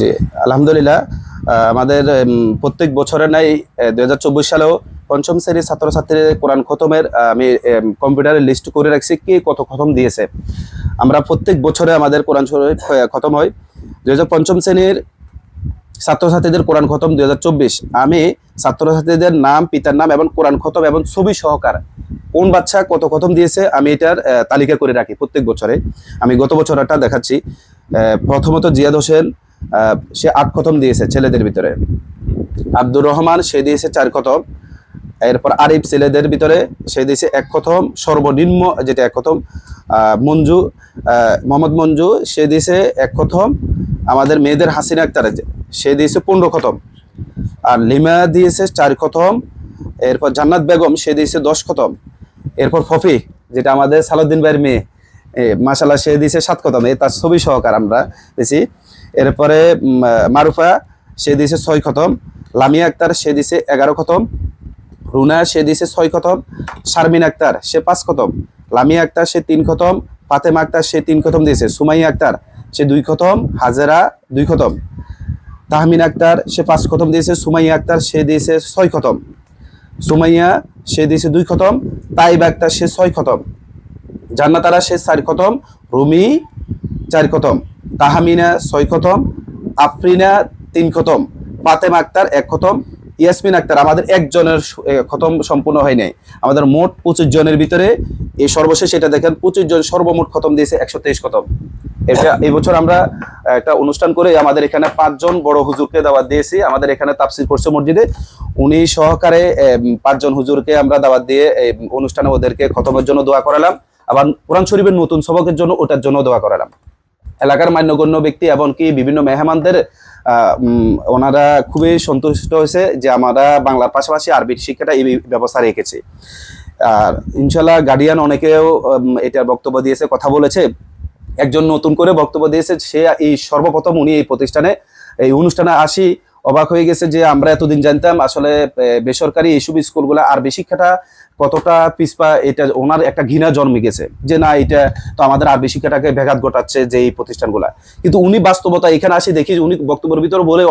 জি, আলহামদুলিল্লাহ। আমাদের প্রত্যেক বছরের নাই দুই হাজার চব্বিশ সালেও পঞ্চম শ্রেণির ছাত্রছাত্রীদের কোরআন খতমের আমি কম্পিউটারে লিস্ট করে রাখছি কে কত খতম দিয়েছে। আমরা প্রত্যেক বছরে আমাদের কোরআন খতম হয়। হাজার পঞ্চম শ্রেণির ছাত্রছাত্রীদের কোরআন খতম দুই হাজার চব্বিশ। আমি ছাত্রছাত্রীদের নাম, পিতার নাম এবং কোরআন খতম এবং ছবি সহকার কোন বাচ্চা কত খতম দিয়েছে, আমি এটার তালিকা করে রাখি প্রত্যেক বছরে। আমি গত বছরটা দেখাচ্ছি। প্রথমত জিয়াদ হোসেন সে আট খতম দিয়েছে ছেলেদের ভিতরে। আব্দুর রহমান সে দিয়েছে চার খতম এরপর আরিফ ছেলেদের ভিতরে সে দিয়েছে এক খতম সর্বনিম্ন যেটা এক খতম মঞ্জু মোহাম্মদ মঞ্জু সে দিয়েছে এক খতম আমাদের মেয়েদের হাসিনা আক্তার সে দিয়েছে পনেরো খতম আর লিমা দিয়েছে চার খতম এরপর জান্নাত বেগম সে দিয়েছে দশ খতম এরপর ফফি, যেটা আমাদের সালাউদ্দিন ভাইয়ের মেয়ে মাসাল্লাহ সে দিয়েছে সাত খতম এ, তার ছবি সহকার আমরা দিয়েছি। এরপরে মারুফা, সে দিয়েছে ছয় খতম। লামিয়া আক্তার, সে দিয়েছে এগারো খতম। রুনা, সে দিয়েছে ছয় খতম। শারমিন আক্তার, সে পাঁচ খতম। লামিয়া আক্তার, সে তিন খতম। ফাতেমা আক্তার, সে তিন খতম দিয়েছে। সুমাইয়া আক্তার, সে দুই খতম। হাজেরা, দুই খতম। তাহমিন আক্তার, সে পাঁচ খতম দিয়েছে। সুমাইয়া আক্তার, সে দিয়েছে ছয় খতম। সুমাইয়া, সে দিয়েছে দুই খতম। তাইব আক্তার, সে ছয় খতম। জান্নাতারা, সে চার খতম। রুমি, চার খতম। তাহামিনা ছয় খতম, আফরিনা তিন খতম পাতেম আক্তার এক খতম, ইয়াসমিন আক্তার আমাদের একজনের খতম সম্পূর্ণ হয় নাই। আমাদের মোট পঁচিশ জনের ভিতরে এই সর্বশেষ এটা দেখেন, পঁচিশ জন সর্বমোট খতম দিয়েছে একশো তেইশ খতম। এটা এই বছর আমরা একটা অনুষ্ঠান করে আমাদের এখানে পাঁচজন বড় হুজুরকে দাওয়াত দিয়েছি। আমাদের এখানে তাফসির করছে মসজিদে। উনি সহকারে পাঁচজন হুজুরকে আমরা দাওয়াত দিয়ে অনুষ্ঠানে ওদেরকে খতমের জন্য দোয়া করালাম। আবার কোরআন শরীফের নতুন সবকের জন্য ওটার জন্য দোয়া করালাম। এলাকার মান্যগণ্য ব্যক্তি এমনকি বিভিন্ন মেহমানদের ওনারা খুবই সন্তুষ্ট হয়েছে যে আমরা বাংলার পাশাপাশি আরবি শিক্ষাটা এই ব্যবস্থা রেখেছি। আর ইনশাল্লাহ গার্ডিয়ান অনেকেও এটার বক্তব্য দিয়েছে, কথা বলেছে। একজন নতুন করে বক্তব্য দিয়েছে, সে এই সর্বপ্রথম উনি এই প্রতিষ্ঠানে, এই অনুষ্ঠানে আসি অবাক হয়ে গেছে যে আমরা এতদিন জানতাম আসলে বেসরকারি এইসব স্কুলগুলো আরবি শিক্ষাটা কতটা পিছপা, এটা ওনার একটা ঘৃণা জন্মে গেছে। যে না, এটা তো আমাদের আরবি শিক্ষাটাকে ব্যাঘাত ঘটাচ্ছে যে এই প্রতিষ্ঠানগুলা। কিন্তু উনি বাস্তবতা এখানে আসি দেখি উনি বক্তব্যের ভিতরে বলে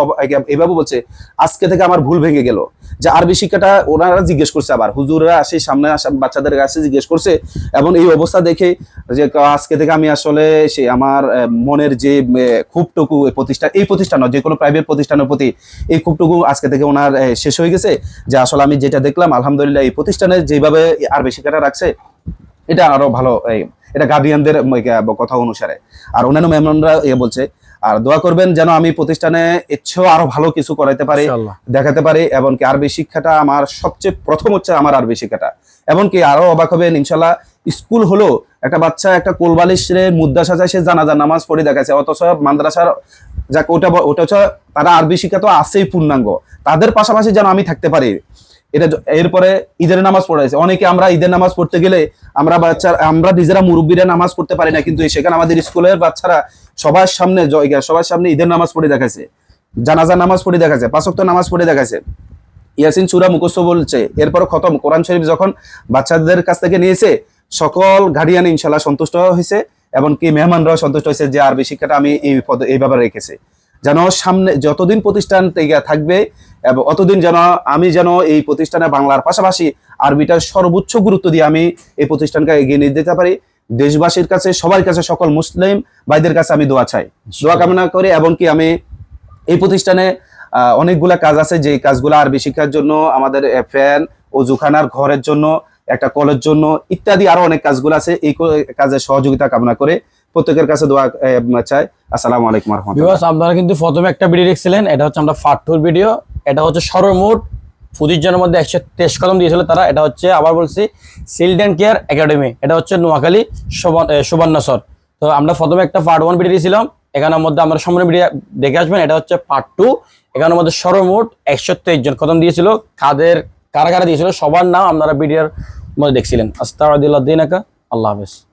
এভাবে বলছে, আজকে থেকে আমার ভুল ভেঙে গেল। যে আরবি শিক্ষাটা ওনারা জিজ্ঞেস করছে আবার। হুজুররা আসে, সামনে আসা, বাচ্চাদের কাছে জিজ্ঞেস করছে এবং এই অবস্থা দেখে যে আজকে থেকে আমি আসলে সে আমার মনের যে এই প্রতিষ্ঠান এই প্রতিষ্ঠান যে কোনো প্রাইভেট প্রতিষ্ঠানের প্রতি এই ক্ষোভটুকু আজকে থেকে ওনার শেষ হয়ে গেছে। যে আসলে আমি যেটা দেখলাম আলহামদুলিল্লাহ এই প্রতিষ্ঠানে যেভাবে আরবি শিক্ষাটা রাখছে এটা আরও ভালো এটা গার্ডিয়ানদের কথা অনুসারে। আর অন্যান্য মেহমানরা ইয়ে বলছে আর দোয়া করবেন যেন আমি প্রতিষ্ঠানে ইচ্ছেও আরও ভালো কিছু করাইতে পারি দেখাতে পারি এমনকি আরবি শিক্ষাটা আমার সবচেয়ে প্রথম হচ্ছে আমার আরবি শিক্ষাটা এমনকি আরও অবাক হবেন ইনশাল্লাহ স্কুল হলো একটা বাচ্চা একটা কোলবালিশে মুদ্রা সাজায় সে জানাজা নামাজ পড়ে দেখাচ্ছে অথচ মাদ্রাসার যাক, ওটা ওটা হচ্ছে তারা আরবি শিক্ষা তো আছেই পূর্ণাঙ্গ। তাদের পাশাপাশি যেন আমি থাকতে পারি, এটা এরপরে ঈদের নামাজ পড়াইছে অনেকে আমরা ঈদের নামাজ পড়তে গেলে আমরা বাচ্চা, আমরা নিজেরা মুরব্বীরা নামাজ পড়তে পারি না, কিন্তু সেখানে আমাদের স্কুলের বাচ্চারা সবার সামনে জয়গা সবার সামনে ঈদের নামাজ পড়ে দেখাচ্ছে জানাজা নামাজ পড়ে দেখাচ্ছে পাঁচক্ত নামাজ পড়ে দেখাচ্ছে ইয়াসিন সুরা মুখস্থ বলছে এরপর খতম। কোরআন শরীফ যখন বাচ্চাদের কাছ থেকে নিয়েছে, সকল গার্ডিয়ান ইনশাল্লাহ সন্তুষ্ট হয়েছে। এমনকি মেহমানরাও সন্তুষ্ট হয়েছে যে আরবি শিক্ষাটা আমি এই পদ এইভাবে রেখেছি। যেন সামনে যতদিন প্রতিষ্ঠান থাকবে এবং অতদিন যেন আমি যেন এই প্রতিষ্ঠানে বাংলার পাশাপাশি আরবিটার সর্বোচ্চ গুরুত্ব দিয়ে আমি এই প্রতিষ্ঠানকে এগিয়ে নিয়ে যেতে পারি। দেশবাসীর কাছে সবার কাছে সকল মুসলিম ভাইদের কাছে আমি দোয়া চাই। দোয়া কামনা করি এমনকি আমি এই প্রতিষ্ঠানে অনেকগুলা কাজ আছে যে কাজগুলো আরবি শিক্ষার জন্য আমাদের ফ্যান ও জুখানার ঘরের জন্য একটা কলের জন্য ইত্যাদি আরও অনেক কাজগুলো আছে। এই কো- কাজের সহযোগিতা কামনা করে প্রত্যেকের কাছে দোয়া চাই। আসসালামু আলাইকুম রহমতুল্লাহ। আপনারা কিন্তু প্রথমে একটা ভিডিও দেখছিলেন, এটা হচ্ছে আমরা পার্ট টুর ভিডিও এটা হচ্ছে সর্বমোট জনের মধ্যে একশো তেইশ কদম দিয়েছিল তারা, এটা হচ্ছে আবার বলছি চিলড্রেন কেয়ার একাডেমি এটা হচ্ছে নোয়াখালী সুবর্ণ- সুবর্ণচর তো আমরা প্রথমে একটা পার্ট ওয়ান ভিডিও দিয়েছিলাম, এখানের মধ্যে আমরা সম্পূর্ণ ভিডিও দেখে আসবেন, এটা হচ্ছে পার্ট টু এখানের মধ্যে সর্বমোট একশো তেইশ জন কদম দিয়েছিল। কাদের, কারা কারা দিয়েছিল, সবার নাম আপনারা ভিডিওর মধ্যে দেখছিলেন। আস্তাউদ্দিল্লাহ দিন আল্লাহ হাফেজ।